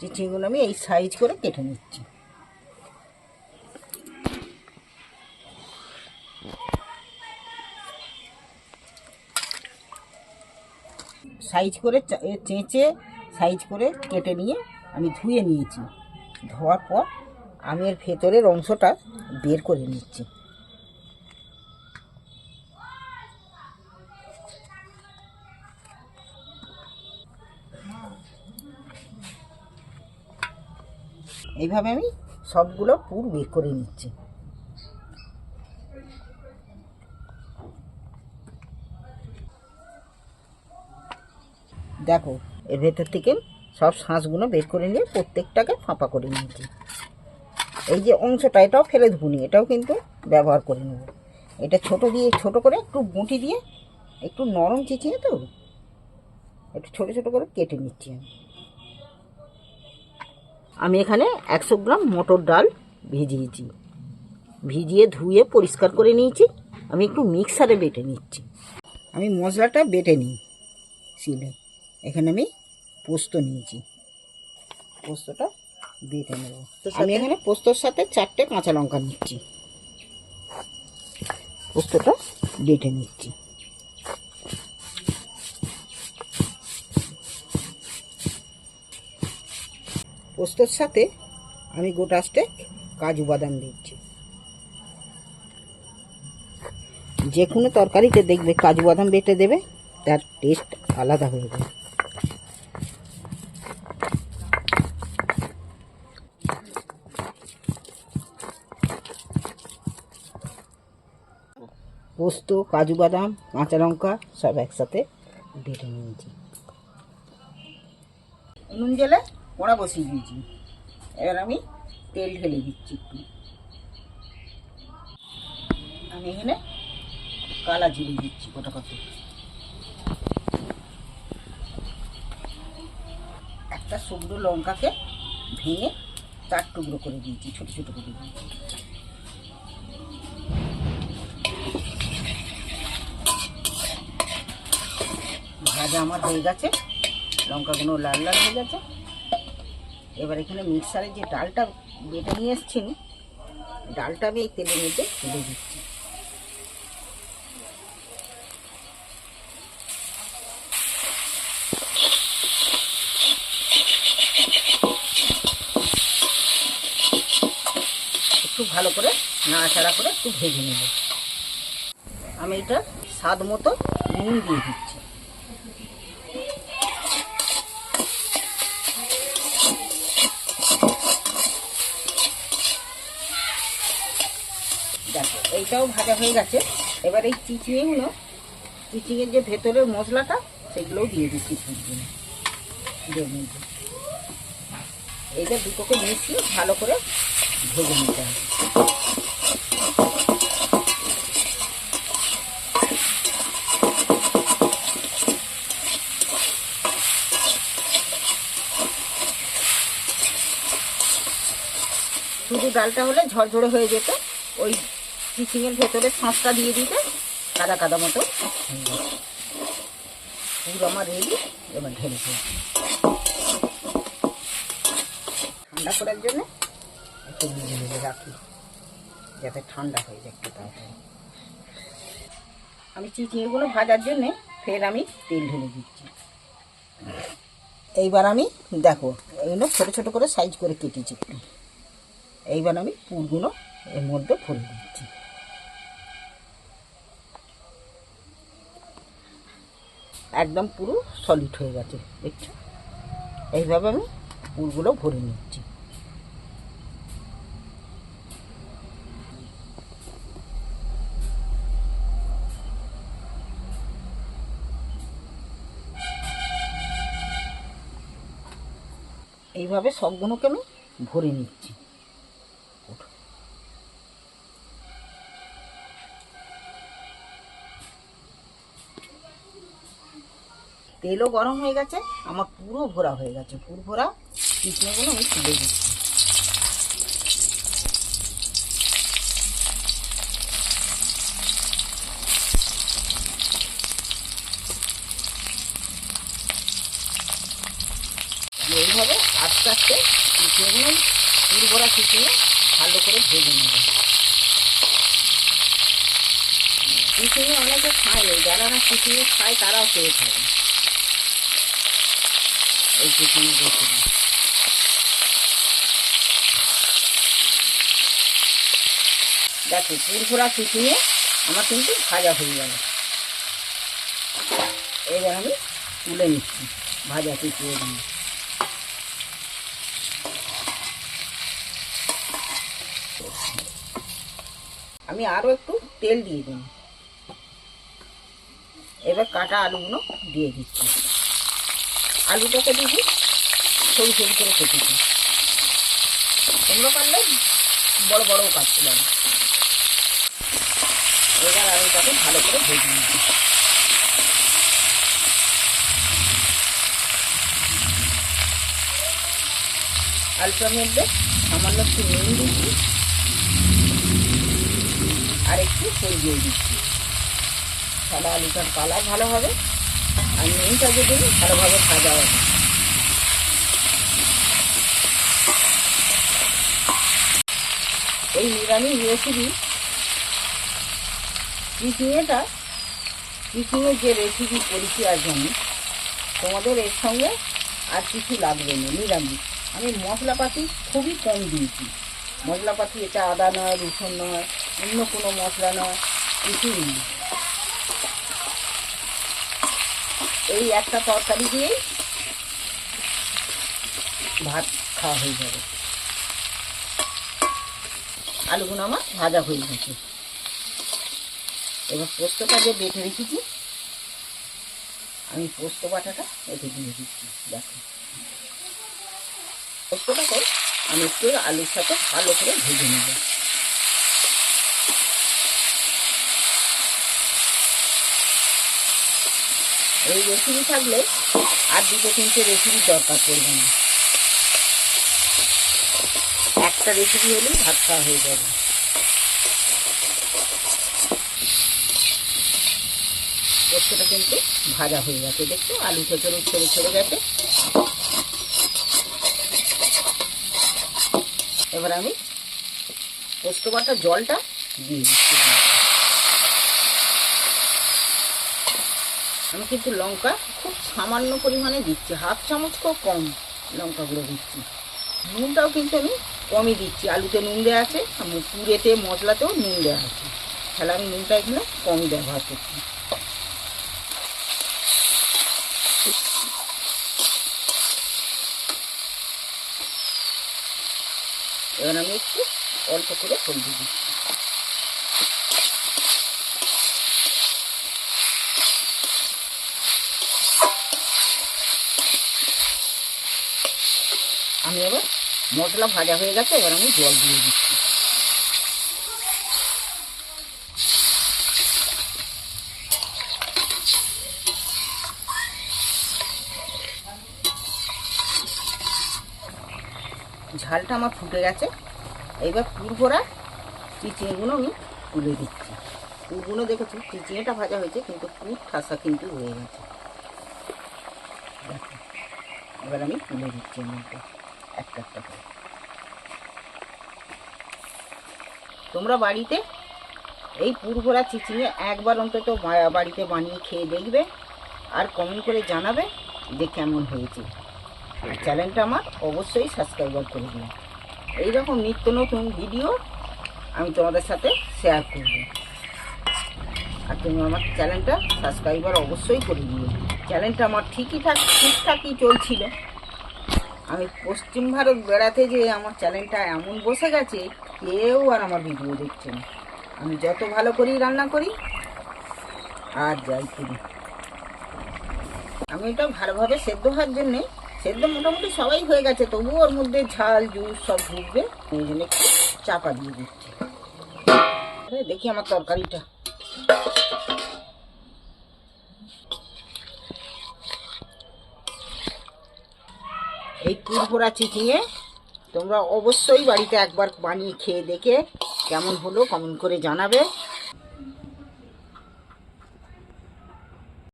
চিচিগুলো আমি এই সাইজ করে কেটে নিচ্ছি। সাইজ করে চেঁচে সাইজ করে কেটে নিয়ে আমি ধুয়ে নিয়েছি। ধোয়ার পর আমি এর ভেতরের অংশটা বের করে নিচ্ছি। এইভাবে আমি সবগুলো পুর বের করে নিচ্ছি। দেখো, এর ভেতর থেকে সব শাঁসগুলো বের করে নিয়ে প্রত্যেকটাকে ফাঁপা করে নিয়েছি এই যে অংশটা, এটাও ফেলে ধুনি এটাও কিন্তু ব্যবহার করে নেব। এটা ছোট দিয়ে, ছোট করে একটু বুটি দিয়ে, একটু নরম চিচিয়ে তো, একটু ছোট ছোট করে কেটে নিচ্ছি আমি। আমি এখানে একশো গ্রাম মটর ডাল ভিজিয়েছি। ভিজিয়ে ধুয়ে পরিষ্কার করে নিয়েছি। আমি একটু মিক্সারে বেটে নিচ্ছি। আমি মশলাটা বেটে নিই শিলে। এখানে আমি পোস্ত নিয়েছি। পোস্তটা বেটে নেব। আমি এখানে পোস্তর সাথে চারটে কাঁচা লঙ্কা নিচ্ছি। পোস্তটা বেটে নিচ্ছি। পোস্তর সাথে আমি গোটা স্টেক কাজু বাদাম দিচ্ছি। যে কোনো তরকারিতে দেখবে কাজু বাদাম বেটে দেবে, তার টেস্ট আলাদা হয়ে যায় পোস্ত, কাজু বাদাম, কাঁচা লঙ্কা সব একসাথে বেটে নিয়েছি। নুন জেলে কড়া বসিয়ে দিয়েছি। এবার আমি তেল ঢেলে দিচ্ছি একটু। আমি এখানে কালা জিরে দিচ্ছি কটা কত একটা শুকনো লঙ্কাকে ভেঙে চার টুকরো করে দিয়েছি, ছোট ছোট করে দিয়েছি। ভাজা আমার হয়ে গেছে, লঙ্কাগুলো লাল লাল হয়ে গেছে। এবার এখানে মিক্সারে যে ডালটা বেটে নিয়ে এসছেন ডালটা আমি এই তেলের মধ্যে ঢেলে দিচ্ছি। একটু ভালো করে নাড়াচাড়া করে একটু ভেজে নেব। আমি এটা স্বাদ মতো নুন দিয়ে দিচ্ছি। দেখো এইটাও ভাজা হয়ে গেছে। এবার এই চিচিংগুলো, চিচিংয়ের যে ভেতরের মশলাটা, সেগুলোও দিয়ে দিচ্ছি এইটা দুটোকে মিশিয়ে ভালো করে ভেজে নিতে হবে। শুধু ডালটা হলে ঝরঝরে হয়ে যেত। ওই চিচিংয়ের ভেতরে শাঁসটা দিয়ে দিতে কাদা কাদা মতো। পুরো আমার রেডি এবার ঢেলে। ঠান্ডা করার জন্য একটু ভিজে রাখি যাতে ঠান্ডা হয়ে যায় একটু তাড়াতাড়ি। আমি চিচিংয়েগুলো ভাজার জন্যে ফের আমি তেল ঢেলে দিচ্ছি। এইবার আমি, দেখো, এগুলো ছোটো ছোটো করে সাইজ করে কেটেছি। এইবার আমি পুরগুলো এর মধ্যে ভরে দিচ্ছি। একদম পুরো সলিড হয়ে গেছে, দেখছ? এইভাবে আমি পুরগুলো ভরে নিচ্ছি। এইভাবে সবগুলোকে আমি ভরে নিচ্ছি। তেলও গরম হয়ে গেছে, আমার পুরো ভরা হয়ে গেছে, পুরো ভরা। চিকেনগুলো আমি তুলে দিচ্ছি। এইভাবে আস্তে আস্তে আস্তে চিচিয়েগুলো ভরা চিচিয়ে ভালো করে ভেজে নেব। চিচিয়ে অনেকে খায়, যারা না চিচিয়ে খায়, তারাও খেয়ে খাবে এই চিচিয়ে রেসিপি দেখো পুরফোড়া চিচিয়ে আমার কিন্তু ভাজা হয়ে গেল। এবার আমি তুলে নিচ্ছি, ভাজা চিচিয়ে দিয়ে আমি আরও একটু তেল দিয়ে দিই এবার কাটা আলুগুলো দিয়ে দিচ্ছি। আলুটাকে দিচ্ছি সরু সরু করে কেটেছি তোমরা পারলে বড় বড়ও কাটতে পারো এবার আলুটাকে ভালো করে ভেজে নিচ্ছি আলুটার মধ্যে সামান্য একটু নুন দিচ্ছি আর একটু দিয়ে দিচ্ছি তাহলে আলুটার কালার ভালো হবে। আর নুনটা যদি ভালোভাবে ভাজা হবে এই নিরামিষ রেসিপি চিচিঙেটা চিচিঙের যে রেসিপি করেছি আজ আমি, তোমাদের এর সঙ্গে আর কিছু লাগবে না, নিরামিষ। আমি মশলাপাতি খুবই কম দিয়েছি। মশলাপাতি এটা আদা নয়, রসুন নয়, অন্য কোনো মশলা নয়, কিছুই নেই এই একটা তরকারি দিয়েই ভাত খাওয়া হয়ে যাবে। আলুগুলো আমার ভাজা হয়ে গেছে। এবার পোস্তটা যে বেটে রেখেছি, আমি পোস্ত বাটাটা এতে দিয়ে দিচ্ছি, দেখো। পোস্তটাকে আমি একটু আলুর সাথে ভালো করে ভেজে নেব। এই রেসিপি থাকলে আর দুটো তিনটে রেসিপির দরকার পড়বে না। একটা রেসিপি হলেই ভাত খাওয়া হয়ে যাবে। পোস্তটা কিন্তু ভাজা হয়ে গেছে, দেখছ? আলু থেকে ছেড়ে ছেড়ে গেছে। এবার আমি পোস্ত জলটা দিয়ে দিচ্ছি। আমি কিন্তু লঙ্কা খুব সামান্য পরিমাণে দিচ্ছি, হাফ চামচ খুব কম লঙ্কাগুলো দিচ্ছি। নুনটাও কিন্তু আমি কমই দিচ্ছি, আলুতে নুন দেওয়া আছে, আর পুরেতে, মশলাতেও নুন দেওয়া আছে। তাহলে আমি নুনটা এগুলো কমই ব্যবহার করছি। এবার আমি একটু অল্প করে হলদি দিচ্ছি। আমি এবার মশলা ভাজা হয়ে গেছে, এবার আমি জল দিয়ে দিচ্ছি। ঝালটা আমার ফুটে গেছে। এবার পুরভরা চিচিঙেগুলো আমি তুলে দিচ্ছি। পুরগুলো দেখেছি চিচিঙেটা ভাজা হয়েছে, কিন্তু পুর ঠাসা কিন্তু হয়ে গেছে। এবার আমি তুলে দিচ্ছি মধ্যে। তোমরা বাড়িতে? এই পুরভরা চিচিঙে একবার অন্তত বাড়িতে বানিয়ে খেয়ে দেখবে আর কমেন্ট করে জানাবে যে কেমন হয়েছে। আর চ্যানেলটা আমার অবশ্যই সাবস্ক্রাইবার করে দিন এইরকম নিত্য নতুন ভিডিও আমি তোমাদের সাথে শেয়ার করব। আর তুমি আমার চ্যানেলটা সাবস্ক্রাইবার অবশ্যই করে দিও। চ্যানেলটা আমার ঠিকই থাক, ঠিকঠাকই চলছিল। আমি পশ্চিম ভারত বেড়াতে যে আমার চ্যানেলটা এমন বসে গেছে, কেউ আর আমার ভিডিও দেখছে না। আমি যত ভালো করি রান্না করি, আর যাই করি। আমি এটা ভালোভাবে সেদ্ধ হওয়ার জন্যে, সেদ্ধ মোটামুটি সবাই হয়ে গেছে, তবুও ওর মধ্যে ঝাল, জুস সব ঢুকবে ওই জন্য একটু চাপা দিয়ে দিচ্ছি। দেখি আমার তরকারিটা। এই কুরকুরা চিচিংয়ে তোমরা অবশ্যই বাড়িতে একবার বানিয়ে খেয়ে দেখে কেমন হলো কমেন্ট করে জানাবে।